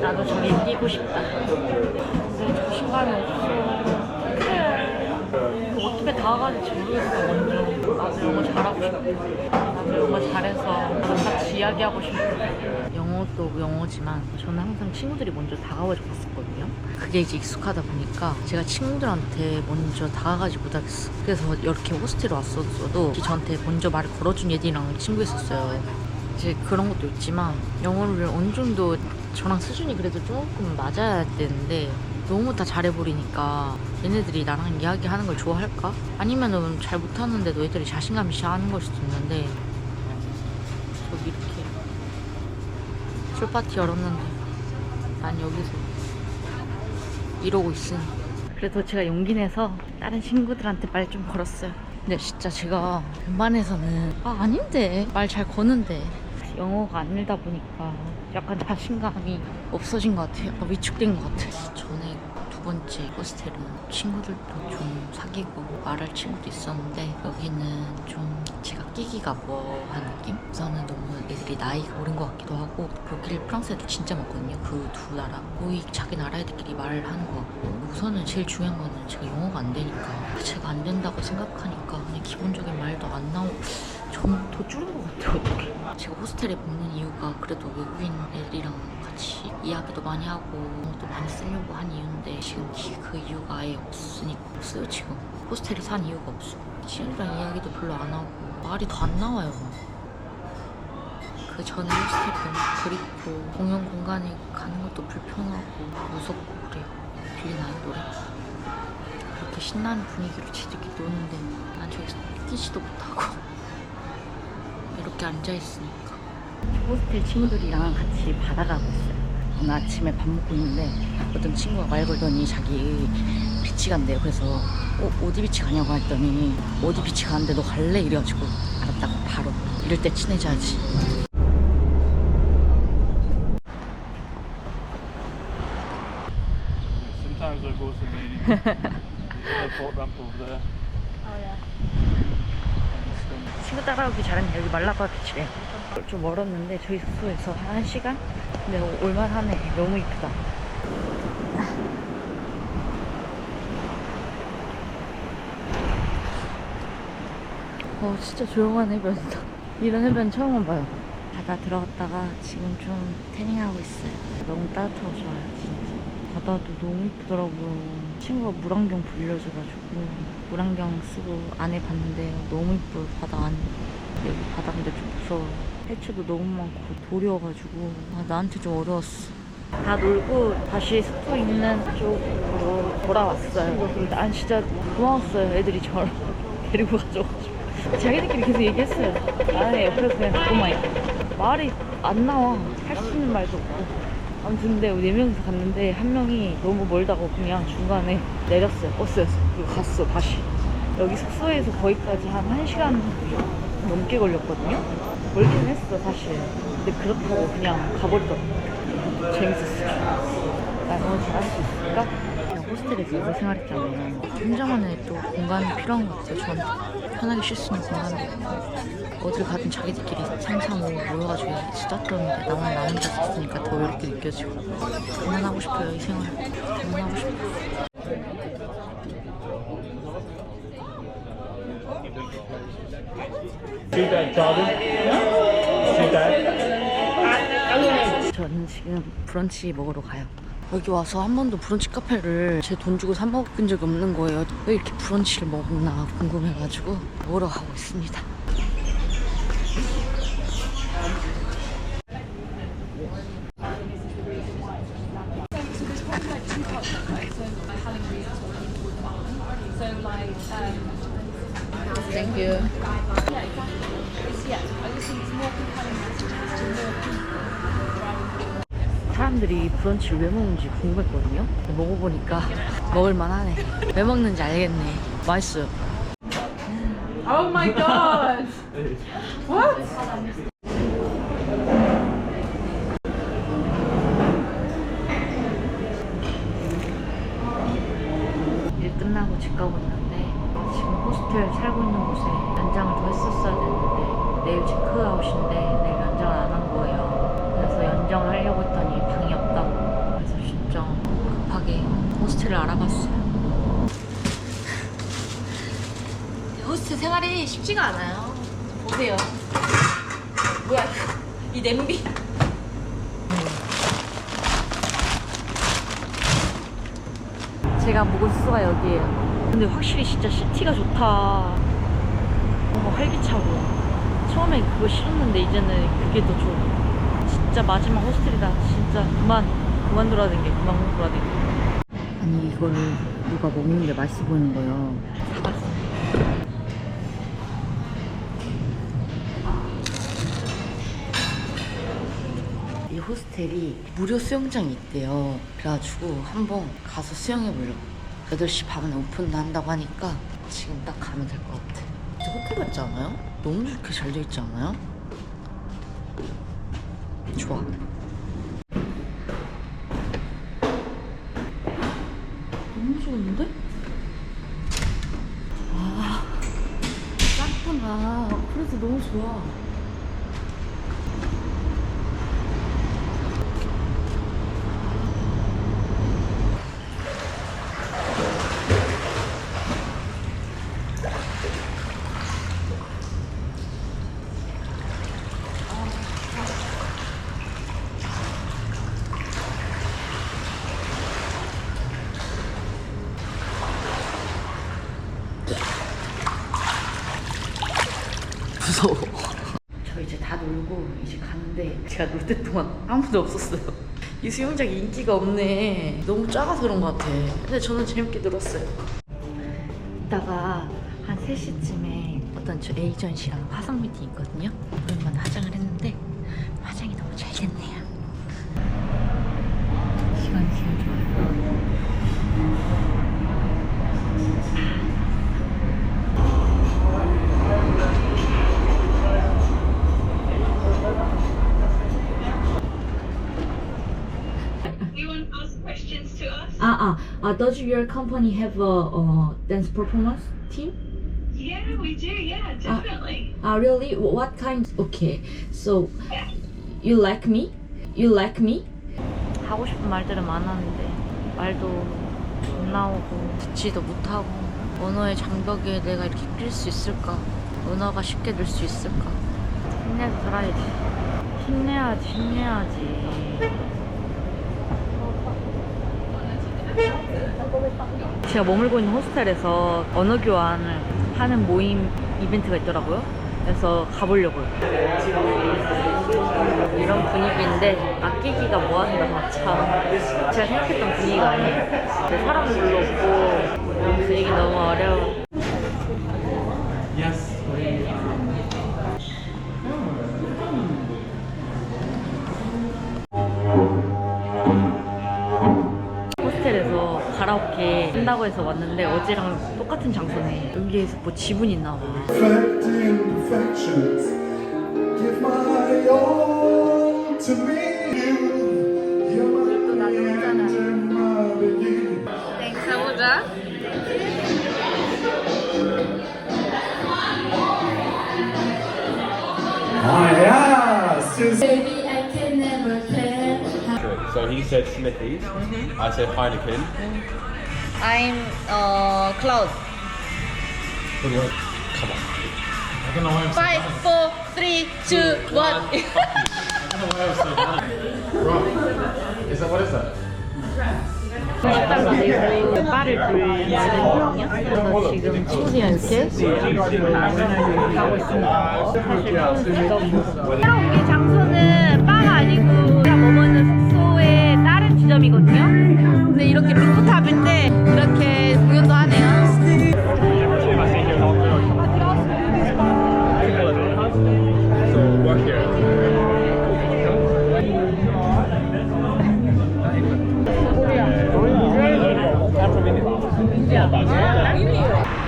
나도 저기 뛰고 싶다. 근데 자신감이 없어. 그래. 어떻게 다가갈지 모르겠어, 먼저. 나도 영어 잘하고 싶어. 나도 영어 잘해서 나도 같이 이야기하고 싶어. 영어도 영어지만 저는 항상 친구들이 먼저 다가와서 봤었거든요. 그게 이제 익숙하다 보니까 제가 친구들한테 먼저 다가가지 못하겠어. 그래서 이렇게 호스텔에 왔었어도 저한테 먼저 말을 걸어준 애들이랑 친구였었어요. 이제 그런 것도 있지만 영어를 어느 정도 저랑 수준이 그래도 조금 맞아야 되는데 너무 다 잘해버리니까 얘네들이 나랑 이야기하는 걸 좋아할까? 아니면은 잘 못하는데도 애들이 자신감이 시작하는 걸 수도 있는데 저기 이렇게 술파티 열었는데 난 여기서 이러고 있으니 그래도 제가 용기 내서 다른 친구들한테 말 좀 걸었어요. 근데 진짜 제가 웬만해서는 아 아닌데. 말 잘 거는데 영어가 안 늘다 보니까 약간 자신감이 없어진 것 같아요. 위축된 것 같아요. 전에 두 번째 호스텔은 친구들도 좀 사귀고 말할 친구도 있었는데 여기는 좀 제가 끼기가 뭐한 느낌? 우선은 너무 애들이 나이가 어린 것 같기도 하고 여기를 프랑스 애들 진짜 많거든요. 그 두 나라 거의 자기 나라 애들끼리 말을 하는 것 같고 우선은 제일 중요한 거는 제가 영어가 안 되니까. 제가 안 된다고 생각하니까 그냥 기본적인 말도 안 나오고 더 줄은 것 같아요 어떻게 제가 호스텔에 묵는 이유가 그래도 외국인 애들이랑 같이 이야기도 많이 하고 또 많이 쓰려고 한 이유인데 지금 기- 그 이유가 아예 없으니까 없어요 지금. 호스텔에 산 이유가 없어. 친구랑 이야기도 별로 안 하고 말이 더 안 나와요 그 전에 호스텔이 너무 그립고 공용 공간에 가는 것도 불편하고 무섭고 그래요. 들리나요 노래? 그렇게 신나는 분위기로 지들끼리 노는데 난 저기서 뛰지도 못하고 이렇게 앉아있으니까. 호스텔 친구들이랑 같이 바다 가고 있어요. 오늘 아침에 밥 먹고 있는데 어떤 친구가 말 걸더니 자기 비치 간대요. 그래서 어, 어디 비치 가냐고 했더니 어디 비치 가는데 너 갈래? 이래가지고 알았다고 바로 이럴 때 친해져야지. Sometimes I've also been airport 따라오기 잘했네 여기 말라가 비치래 좀 멀었는데 저희 숙소에서 한 1시간? 근데 올만하네. 너무 이쁘다. 어 진짜 조용한 해변이다. 이런 해변 처음 와봐요. 바다 들어갔다가 지금 좀 태닝하고 있어요. 너무 따뜻하고 좋아요 진짜 바다도 너무 이쁘더라고요. 친구가 물안경 빌려줘가지고 물안경 쓰고 안에 봤는데 너무 이뻐요 바다 안이 여기 바다인데 좀 무서워요. 해초도 너무 많고 돌이어가지고. 아, 나한테 좀 어려웠어. 다 놀고 다시 숙소 있는 쪽으로 돌아왔어요. 난 진짜 고마웠어요 애들이 저를 데리고 가져가지고. 자기들끼리 계속 얘기했어요. 나는 옆에서 그냥 듣고만 있고 말이 안 나와. 할 수 있는 말도 없고 아무튼 근데 네 명이서 갔는데 한 명이 너무 멀다고 그냥 중간에 내렸어요. 버스에서. 그리고 갔어 다시. 여기 숙소에서 거기까지 한 1시간 넘게 걸렸거든요. 멀긴 했어 사실. 근데 그렇다고 그냥 가버리더라고 재밌었어. 나 영어 잘할 수 있을까? 호스텔에서 오래 생활했잖아요 혼자만의 또 공간이 필요한 것 같아요 저한테 편하게 쉴 수 있는 공간도 있고 어딜 가든 자기들끼리 삼삼오오 모여가지고 수다 떠는데 나만 나 혼자 있으니까 더 외롭게 느껴지고 그만하고 싶어요 이 생활 그만하고 싶어요. Two bed. 저는 지금 브런치 먹으러 가요. 여기 와서 한 번도 브런치 카페를 제 돈 주고 사 먹은 적이 없는 거예요. 왜 이렇게 브런치를 먹나 궁금해가지고 먹으러 가고 있습니다. Thank you. 사람들이 브런치를 왜 먹는지 궁금했거든요. 먹어보니까 먹을만 하네. 왜 먹는지 알겠네. 맛있어요. Oh my god! what? 일 끝나고 집 가고 있는데 지금 호스텔 살고 있는 곳에 연장을 더 했었어야 되는데 내일 체크아웃인데 내일 연장을 안 한 거예요. 그래서 인정을 하려고 했더니 방이 없다고. 그래서 진짜 급하게 호스텔을 알아봤어요. 호스텔 생활이 쉽지가 않아요. 보세요. 뭐야, 이 냄비. 제가 묵은 숙소가 여기예요. 근데 확실히 진짜 시티가 좋다. 뭔가 활기차고. 처음에 그거 싫었는데 이제는 그게 더 좋아. 진짜 마지막 호스텔이다. 진짜 그만 그만 돌아다니게 그만 돌아다니게. 아니 이거를 누가 먹는데 맛있어 보이는 거예요. 이 호스텔이 무료 수영장이 있대요. 그래가지고 한번 가서 수영해 보려고. 8시 반에 오픈도 한다고 하니까 지금 딱 가면 될 것 같아. 진짜 호텔 같지 않아요? 너무 좋게 잘 돼 있지 않아요? 좋아. 너무 좋아. 무서워. 저 이제 다 놀고 이제 가는데 제가 놀 때 동안 아무도 없었어요. 이 수영장이 인기가 없네. 너무 작아서 그런 것 같아. 근데 저는 재밌게 놀았어요. 이따가 한 3시쯤에 어떤 저 에이전시랑 화상 미팅 있거든요. 오랜만에 화장을 했는데 화장이 너무 잘 됐네요. 시간이 제일 좋아요. You want to ask questions to us? Ah, ah, uh, does your company have a uh, dance performance team? yeah, we do. Yeah, definitely. Ah, really? Wh- What kind? Okay, so you like me? You like me? 하고 싶은 말들은 많았는데 말도 못 나오고 듣지도 못하고 언어의 장벽에 내가 이렇게 낄 수 있을까? 언어가 쉽게 늘 수 있을까? 힘내서 살아야지. 힘내야지, 힘내야지. 제가 머물고 있는 호스텔에서 언어 교환을 하는 모임 이벤트가 있더라고요. 그래서 가보려고요. 이런 분위기인데 아끼기가 뭐한다 참. 제가 생각했던 분위기가 아니에요. 사람도 별로 없고 분위기 너무 어려워. 가라오케 한다고 해서 왔는데 어제랑 똑같은 장소네. 여기에서 뭐 지분 있나 봐. Give my all So he said Smithies. I said Heineken. I'm uh Cloud. Come on. Five, four, three, two, one. Is that what is that? 식당 내고 바를 돌리거든요. 그래서 지금 친구들이랑 이렇게 가고 있습니다. 사실 저는 제가 새로 옮긴 장소는 바가 아니고 Ya, Pak.